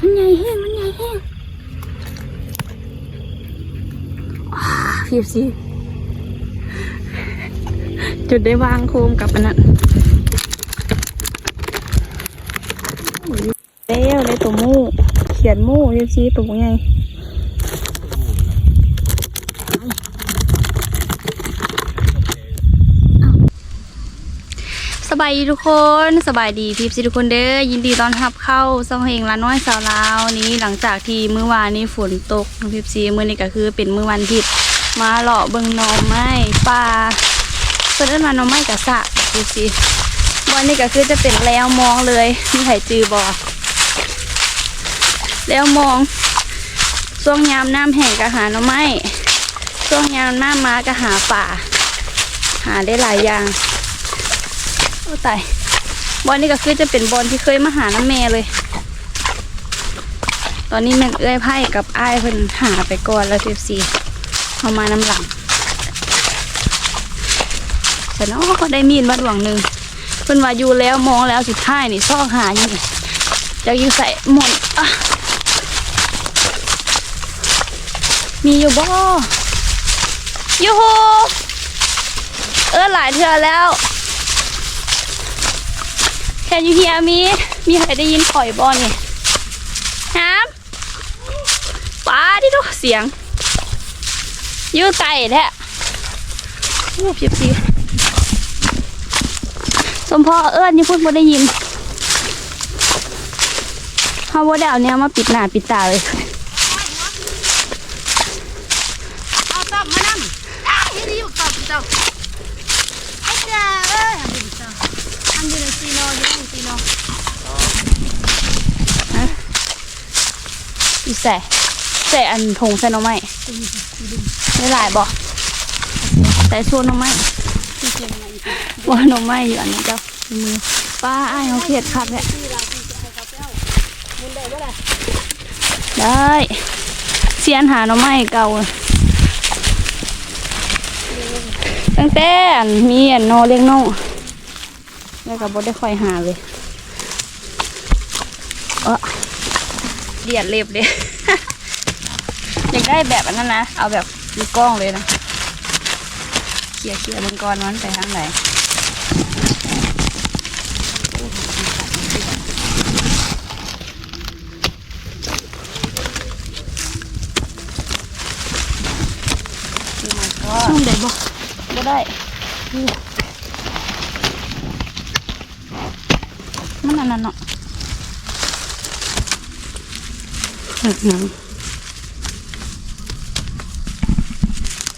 มันใหญ่แห้งมันใหญ่แห้งอ่าพี่สิจุดได้วางโคมกับอันนั้นเล้วเลยตัวมูเขียนมูพี่สิตัวไง บายดีทุกคนสบายดีทิพสิทุกคนเด้อยินดีต้อนรับเข้าซองเพลงละน้อยสาวลาวนี้หลังจากที่เมื่อวานนี้ฝนตกน้องทิพซีเมื่อนี้ก็คือเป็นเมื้อวันที่มาเลาะเบิงหน่อไม้ป่าเพิ่นเอิ้นมาหน่อไม้กะสะทิพซีวันนี้ก็คือจะเป็นแล้วมองเลยมีไผจือบ่แล้วมองช่วงยามน้ำแห้งก็หาหน่อไม้ช่วงยามน้ำมาก็หาป่า หาได้หลายอย่าง โอ้ตายบอลนี่ก็คือจะเป็นบอลที่เคยมาหาน้ำแม่เลย ตอนนี้แม่เอื้อยไพ่กับอ้ายเพิ่นหาไปก่อนแล้วทีซีเอามาน้ำหลังแต่นาะก็ได้มีดมาดวงหนึ่งเพิ่นว่าอยู่แล้วมองแล้วสุดท้ายนี่ซอกหาอยู่จะอยู่ใส่หมดอะมีอยู่บ่ยูฮูเออหลายเทือแล้ว แค่ยูเฮียมี มีใครได้ยินข่อยบอลเนี่ยน้ำป้าที่ดูเสียงอยูไก่แท้โอ้เพียบสีสมพ่อเอิญนี่พูดบ่ได้ยินเขาบ่ได้เอาเนี้ยมาปิดหน้าปิดตาเลย เอาตอบมานั่งนี่ดีอยู่ตอบเจ้าไอ้เจ้าเอ้ยทำดีเจ้าทำอยู่ในซีโนอยู่ในซีโน อีแส่ใส่อันทงใส่หน้องไม้ได้หลายบ่ใส่ส่วนหน้องไม่ว่าหน้องไม้อยู่อันนี้เจ้ามือป้าไอ้เขาเขียดคักเนี่ยเราที่จะให้เขาเจ้ามุนได้บ่ล่ะได้เสียนหาหน่อไม้เก่าตั้งแต่มีอันนอเลี้ยงน้อแล้วก็บ่ได้ค่อยหาเลยเออ เดียดเล็บเลยอยากได้แบบอันนั้นนะ เอาแบบมีกล้องเลยนะเขี่ยเขี่ยมังกรมันไปทางไหนช่วงใดบ่บ่ได้อู้มันอันนั้นเนาะ หักหนัง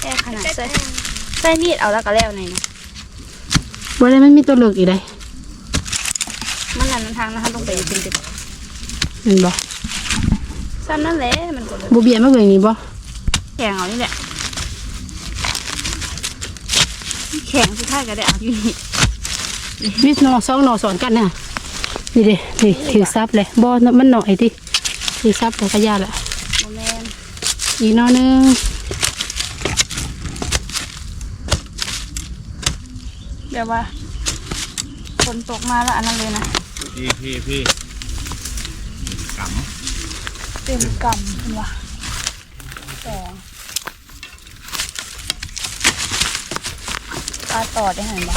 แค่ขนาดใส่ใส่มีดเอาแล้วก็แล้วในนะบ่ได้มันมีตัวเลือกอีกได้มันอันนั้นทางนะคะลงไปเป็นติดเห็นบ่ซ้ำนั่นแหละมันก็เลยบ่เบียดมาเบิ่งนี่บ่แข็งเอานี่แหละแข็งสุดท้ายก็ได้เอาอยู่นี่มีหนอสองหนอสอนกันน่ะนี่เด้นี่ถือซับเลยบ่มันหน่อยติ ถือซับแล้วก็ยาละโมแมนอีกหนอหนึงเดี๋ยวว่าฝนตกมาแล้วอันนั้นเลยนะ พี่พี่พี่กเต็มกำเห็นวะสองปลาต่อได้เห็นปะ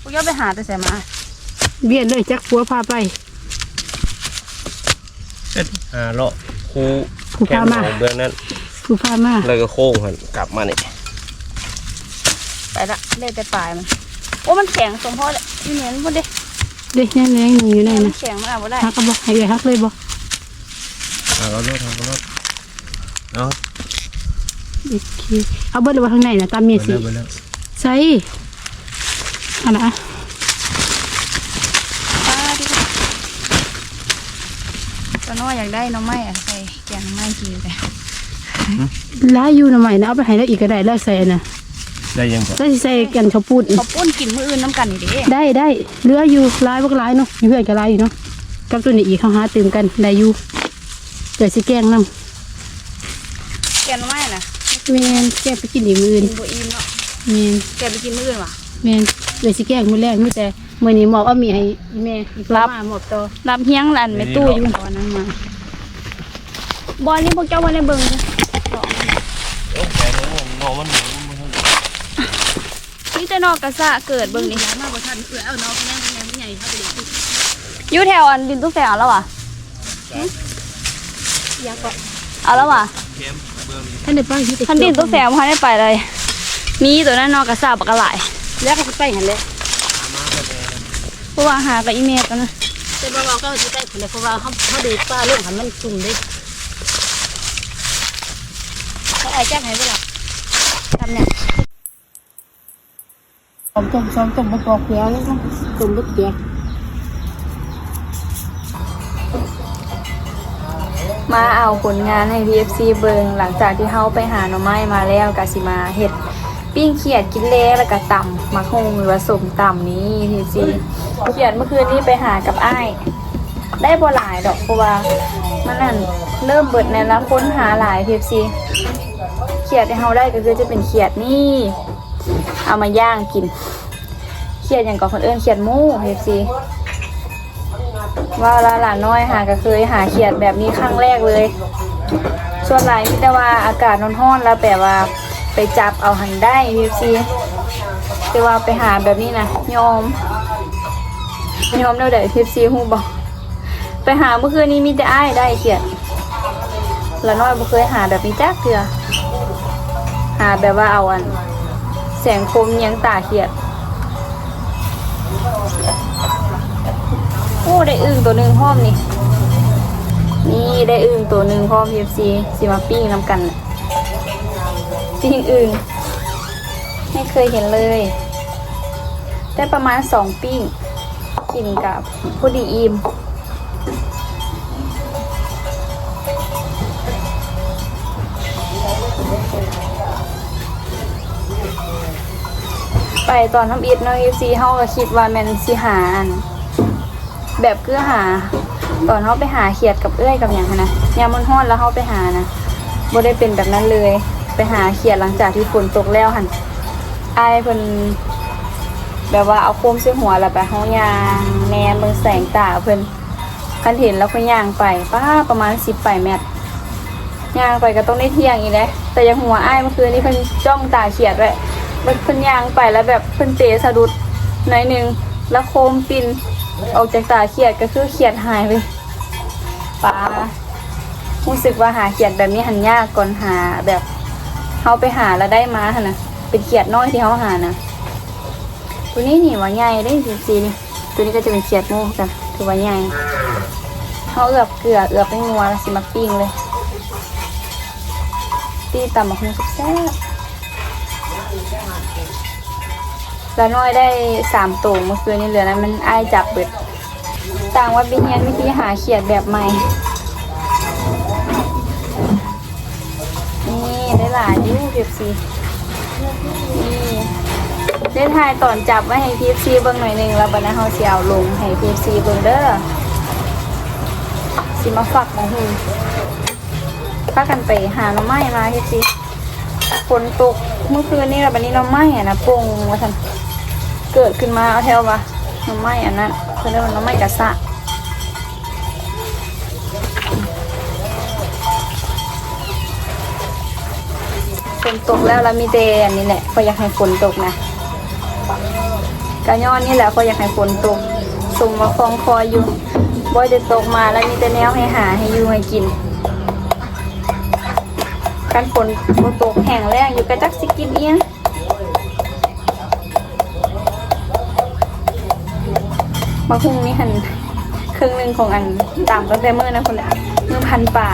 พวกย่อไปหาแต่ใส่มาเบียดเลยจักผัวพาไปำอ่าเลาะคูผู้แคพามมาของเบื้องนั้นผู้พามาแล้วก็โค้งหันกลับมานี่ไปละได้แต่ปลายมันโอ้มันแข็งสมพ่อเลยพี่เหนียนพูดดิเด็กยังแรงๆอยู่ในมัน่ะนแข็งมันอาบบ่ได้ฮักก็บ่ให้เลยฮักเลยบ่อ่าเราลดเราลดเอาโอเคเอาเบิดเลยว่าข้างในน่ะตามเมียไปสิแล้วไปแล้วใส่อันน่ะ ปลาดิ ตอนน้อยอยากได้หน้องไม้อะใส่แกงหน้องไม้กินไปหลายอยู่หน่อใหม่นะเอาไปให้แล้วอีกก็ได้แล้วใส่น่ะได้ยังก่อนแล้วสิใส่กันข้าวปุ้นเขาปุ้นกินมื้ออื่นน้ำกันนี่เด้ได้ได้เหลืออยู่หลายบักหลายเนาะอยู่เพื่อนก็หลายอยู่เนาะกับตัวนี้อีกเขาหาตื่มกันได้อยู่เดี๋ยวสิแกงน้แกงหน้องไม้น่ะำแมนแกงไปกินอีกมื้ออื่นกินบ่อิ่มเนาะแมนแกไปกินมื้ออื่นว่ะ แมนเดี๋ยวสิแกงมื้อแรกมื้อแต่ มื้อนี้หมอบเอามีให้แม่อีกรับ มาหมอบต่อรับเฮียงหลันไม่ตู้อยู่ตอนนั้นมาบอลนี่พวกเจ้าวันได้เบิ่งจ้ะเอ้ยแกเนี่ยงอมันหนูมันเท่าไหร่นี่จะนอกกระสะเกิดเบิ่งนี่ย้ายมาบ่ทันเอื้อเอาน้องแม่แม่ใหญ่เฮาไปเลยอยู่แถวอันดินตู้แฝงเอาแล้ววะอยากก็เอาแล้ววะเค็มเบิ่งท่านได้ไปที่คันดินตู้แฝงพอได้ไปเลยมีตัวนั้นนอกกระสะบักกะหลายแล้วก็สิไปหั่นแหละ มาไปเลยนะ เพ ราะว่าหากับอีเมลกันนะแต่บ่ว่าก็สิไปคนละเพราะว่าเฮาเฮาดูปลาลงให้มันจุ่มเด้เขาไอ้แจ้งให้เวลาทำเนี่ยต้มต้มซ้อมต้มบ่ปอกเปียกแล้วก็ต้มบ่เปียกมาเอาผลงานให้ PFC เบิงหลังจากที่เฮาไปหาหน่อไม้มาแล้วกาสิมาเห็ด ปิ้งเขียดกินเล้แล้วก็ตำมักฮงหรือว่าสมตำนี้ PFC เขียดเมื่อคืนนี้ไปหากับอ้าย ได้บ่หลายดอกเพราะว่ามันนั่นเริ่มเบิดในแล้วค้นหาหลาย PFC เขียดที่เฮาได้ก็คือจะเป็นเขียดนี่ เอามาย่างกิน เขียดอย่างก่อนคนเอิ้นเขียดมู PFC ว่าละหลานน้อยหาก็เคยหาเขียดแบบนี้ครั้งแรกเลย ส่วนหลายมีแต่ว่าอากาศร้อนๆแล้วแต่ว่าไปจับเอาหันได้ PFC แต่ว่าไปหาแบบนี้นะยอม ยอมเดี๋ยวเดี๋ยว PFC ฮู้บอก ไปหาเมื่อคืนนี้มีแต่อ้ายได้เขียดละน้อยบ่เคยหาแบบนี้จักเถื่อหาแบบว่าเอาอัน แสงคมเยียงตาเขียดโอ้ได้อึ่งตัวหนึ่งพร้อมนี่ นี่ได้อึ่งตัวหนึ่งพร้อม PFC สิมาปิ้งน้ำกันปิ้งอึ่งไม่เคยเห็นเลย ได้ประมาณสองปิ้ง กินกับผู้ดีอิมไปตอนทำอิดเนาะ FC เฮาก็คิดว่าแมนสิหาอันแบบคือหา ตอนเขาไปหาเขียดกับเอื้อยกับอย่างนนะยามมันฮ้อนแล้วเขาไปหานะบ่ได้เป็นแบบนั้นเลย ไปหาเขียดหลังจากที่ฝนตกแล้วหันไอายเพิ่น แบบว่าเอาโคมเสื้อหัวแล้วไปห้องยางแนมเบิ่งแสงตาเพิ่นคันเห็นแล้วเพิ่นย่างไปป้าประมาณ10ไปแมตรย่างไปก็ต้องได้เที่ยงอีกแล้วแต่ยังหัวอ้ายเมื่อคืนนี้เพิ่นจ้องตาเขียดไว้เพิ่นย่างไปแล้วแบบเพิ่นเตะสะดุดหน่อยหนึงแล้วโคมปินออกจากตาเขียดก็คือเขียดหายไปป้ารู้สึกว่าหาเขียดแบบนี้หันยากก่อนหาแบบเขาไปหาแล้วได้มาหนนะเป็นเขียดน้อยที่เขาหานะ ตัวนี้นี่ว่าใหญ่ได้จริงๆนี่ตัวนี้ก็จะเป็นเขียดม่กันถือว่าใหญ่เขาเอือบเกลือเอือบไปงัวแล้วสิมาปิ้งเลยตีตำมะฮุงแซ่บแล้วน้อยได้สามตัวเมื่อคืนนี้เหลือนั้นมันอ้ายจับเบิด ต่างว่าไปเฮียนวิธีหาเขียดแบบใหม่ นี่ได้หลายอยูพีเอฟซีนี่ ได้ทายตอนจับไว้ให้พีเอฟซีเบิ่งหน่อยหนึ่งแล้วบัดนั้นเฮาสิเอาลงให้พีเอฟซีเบิ่งเด้อสิมาฝักมาหูพากันไปหาหน่อไม้มาพีเอฟซีฝนตกเมื่อคืนนี้แล้วบัดนี้หน่อไม้อะนะปงว่าซั่นเกิดขึ้นมาเอาแถวว่าหน้ำไม้อันนั้นเขาเรียกว่าหน้ำไม้กระสะฝนตกแล้วแล้วมีเตอันนี้แหละเขาอยากให้ฝนตกนะ กระย้อนนี่แหละเขาอยากให้ฝนตกส่งมาคลองคอยอยู่บ่อยจะตกมาแล้วมีแต่แนวให้หาให้อยู่ให้กินการฝนบ่ตกแห้งแล้งอยู่กระจักสิกินเอียงมาคุงนี่หันครึ่งหนึ่งของอันตามตั้งแต่เมื่อนะคนละเมื่อพันป่า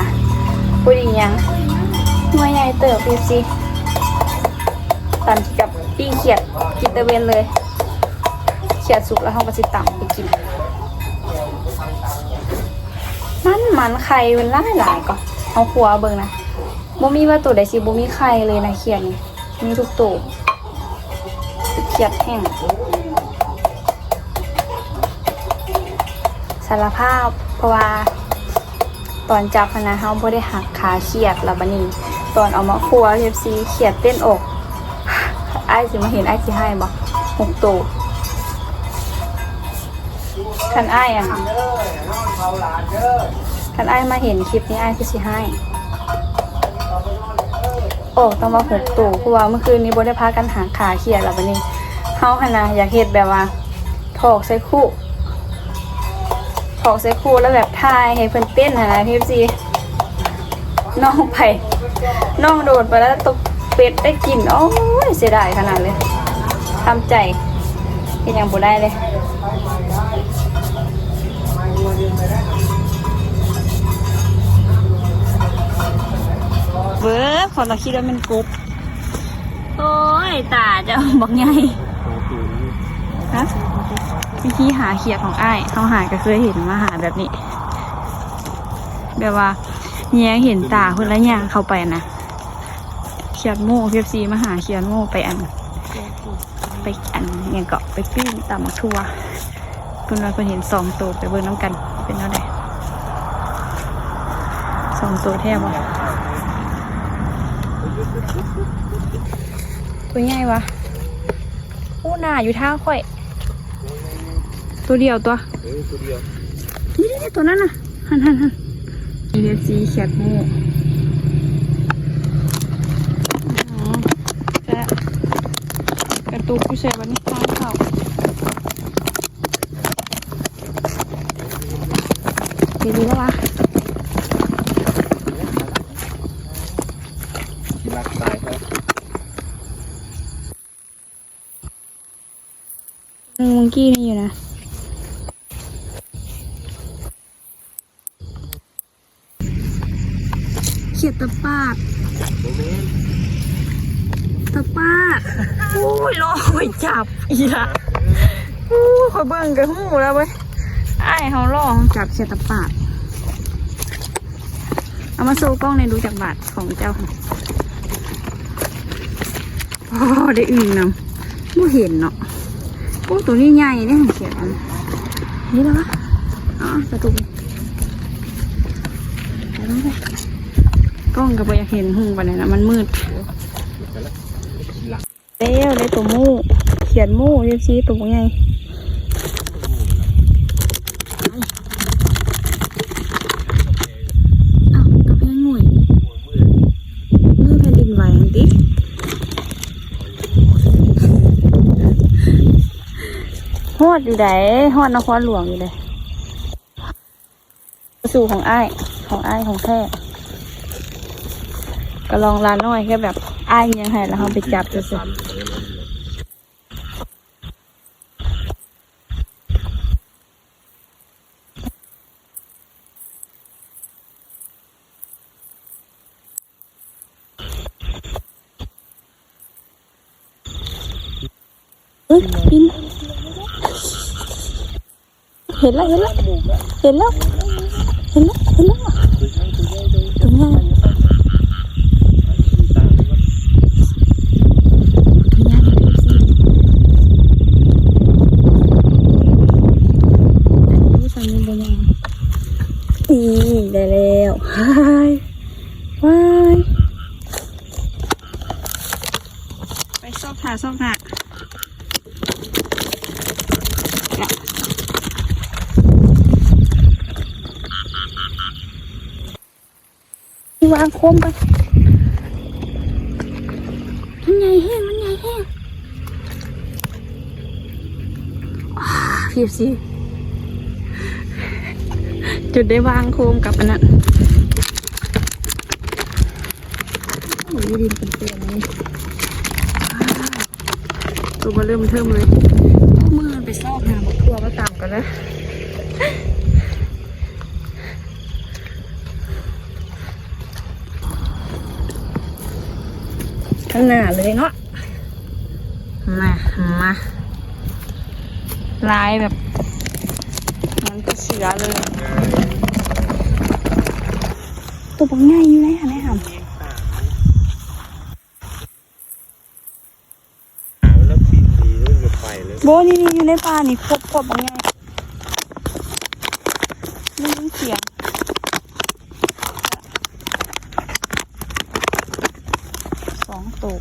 พูดอีกอยังเมื่อใหญ่เติบพีซีตามกับปิ้งเขียดกินตะเวนเลย เขียดสุกแล้วเขาก็สิตำไปกิน มันมันไข่เป็นหลายหลายๆก็เอาขัวเบิ่งนะบ่มีว่าตัวใดสิบ่มีไข่เลยนะเขียดนี่มีทุกตัวเขียดแห้งสารภาพเพราะว่าตอนจับพนะเฮาบ่ได้หักขาเขียดแล้วบัดนี้ ตอนเอามาครัว FC เขียดเต้นอกอ้ายสิมาเห็นอ้ายสิให้บ่หกตัว คันไอ้ายอะคันไอ้ายมาเห็นคลิปนี้ไอ้ายคือสิให้ โอ้ต้องมาหกตู่เพราะว่าเมื่อคืนนี้บ่ได้พากันหาขาเขียดแล้วบัดนี้เฮาหันนะอยากเฮ็ดแบบว่าถอกใส่คู่ถอกใส่คู่แล้วแบบทายให้เพิ่นเต้นหันนะพี่ซีน้องไปน้องโดดไปแล้วตกเป็ดได้กินโอ้ยเสียดายขนาดเลยทำใจเฮ็ดหยังบ่ได้เลย เบิร์พอเราคิดว่ามันกบโอ้ยตาจะบอกไงฮะวิธีหาเขียดของไอ้เขาหาก็เคยเห็นมาหาแบบนี้ แบบว่าเนี่ยเห็นตาเพื่อนแล้วย่างเข้าไปนะเขียดโม่เพียบซีมาหาเขียดโม่ไปอัน ไปอันเนี่ยก็ไปปิ้งตำมักทั่วเพื่อนว่าเพื่อนเห็นสองตัวไปเบิ่งน้ำกันเป็นเท่าไหร่สองตัวแทบว่ะ ตัวใหญ่วะอู้หน้าอยู่ท่าค่อย ตัวเดียวตัวเออตัวเดียวนี่นี่ตัวนั้นน่ะหันหันหันอีเวซีเขียดโม่อ๋อจะกระตุกผู้ชายวันนี้ข้างเขาดีดีแล้ววะ รักตายเขา หนึ่งมัง กี้นี่อยู่นะ เขียดตะปาดตะปาดโอ้ยรอไปจับอีละโอ้ยคอยเบิ่งกับหูแล้วเว้ยไอ้เขาล่อจับเขียดตะปาด เอามาโซ่กล้องในดูจากบาทของเจ้าโอ้ได้อื่นนำไม่เห็นเนาะ โอ้ตัวนี้ใหญ่เนี่ยเขียนนี่แล้ววะอ๋อประตูไปลงไปกล้องก็บ่อยากเห็นหุ่งไปไหนนะมันมืดเต้วเลยตัวมู่เขียนมู่เรียกชี้ตัวไงญ่อ้าวกระเพงหน่วยมือแผ่นดินไหวอันติ ฮ อยู่ไหนฮอดนครหลวงอยู่เลยสู่ของไอ้ของไอ้ของแท้ก็ลองลาน้อยแค่แบบไอ้ยังไงแล้วเขาไปจับจะสิเอ้ยปิน ห็นแล้วเห็นแล้วเห็นแล้วเห็นแล้วเห็นแล้วตัวใหญ่ตัวใหญ่อันนี้สามีเป็นยังอีได้แล้วว้ายว้ายไปซอกหาซอกหา วางโคมไปมันใหญ่แห้งมันใหญ่แห้งพี่สิจุดได้วางโคมกับอันนั้นโอ้ยดินเป็นเตียงนี่ตัวมาเริ่มเทิมเลยมือมันไปซอกหาบักทั่วก็ตามกันแล้ว ข้างหน้าเลยเนาะมามาลายแบบมันจะเสือเลย ตัวปังง่ายอยู่เลยค่ะแม่ค่ะหาแล้วปีนดีเรื่องจะไปเลยโบนี่นี่อยู่ในป่านี่ครบครบปังง่ายไม่ยินเสียงสองตัว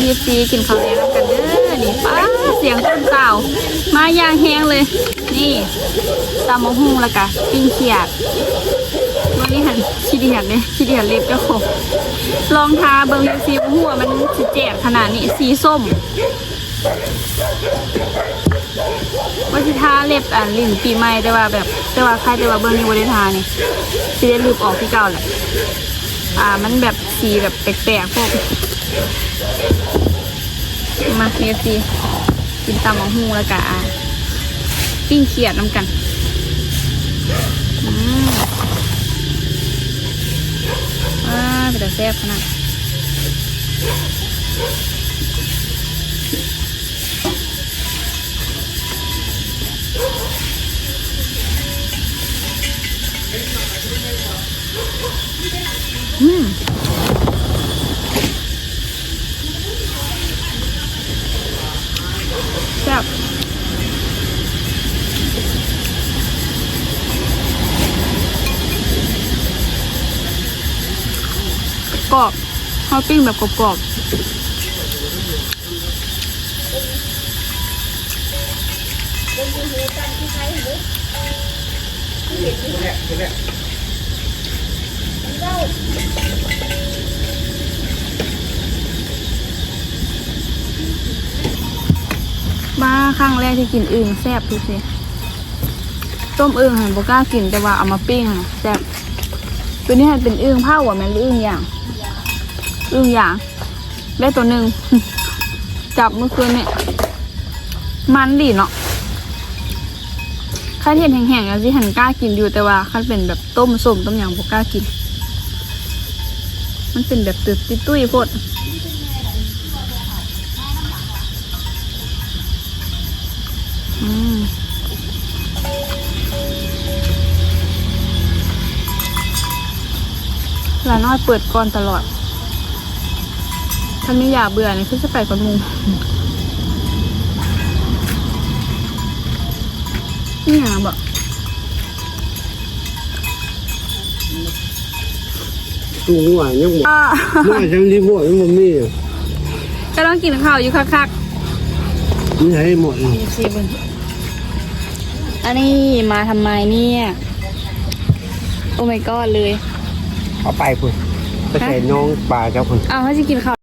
พีซีกินข้าวแดงน้ำกันเด้อนี่ป้าเสียงคนเสามาอย่างแห้งเลย นี่ตำมะฮุ่งแล้วกะปิ้งเขียดวันนี้หันขี้เดียดเลยขี้เดียดเล็บเจ้าของลองทาเบิงยูซีหัวมันสิแจกขนาดนี้สีส้มว่าสิทาเล็บอ่านลิ้นปีใหม่แต่ว่าแบบ แต่ว่าใครแต่ว่าเบิ้งนี่บ่ได้ทานี่สิได้ลืมออกที่เก่าแหละอ่ามันแบบ สีแบบแปลกๆพวกมาเนฟซีกินตำมะฮุ่งแล้วกะปิ้งเขียดน้ำกันอืมอ่าเป็นแต่แซ่บขนาดอืม แซ่บกรอบข้าวปิ้งแบบกรอบๆ มาครั้งแรกที่กินอึ่งแซ่บทุกทีต้มอึ่งหันบก้ากินแต่ว่าเอามาปิ้งอะแซ่บตัวนี้หันเป็นอึ่งเผาอะแมันหรืออึ่งย่างอึ่งอย่างได้ตัวหนึ่งจับเมื่อคืนเนี่ยมันดีเนาะข้าเทียนแห้งๆอย่างที่หันกล้ากินอยู่แต่ว่าคันเป็นแบบต้มส้มต้มยำบก้ากิน มันเป็นแบบตืดติดตุ้ยพดอืมร้านน้อยเปิดก่อนตลอดถ้าไม่อยากเบื่อเนี่ยคือจะไปกับหมูนี่อย่างบอก ตู้หัวยังหมดอ่มาจังที่หมดยังบ่มีอะก็ต้องกินข้าวอยู่คักมีให้หมดอันนี้มาทำไมเนี่ย โอ้ไม่ก็เลย เอาไปคุณไปใส่น้องปลาเจ้าคุณเอาให้จะกินข้าว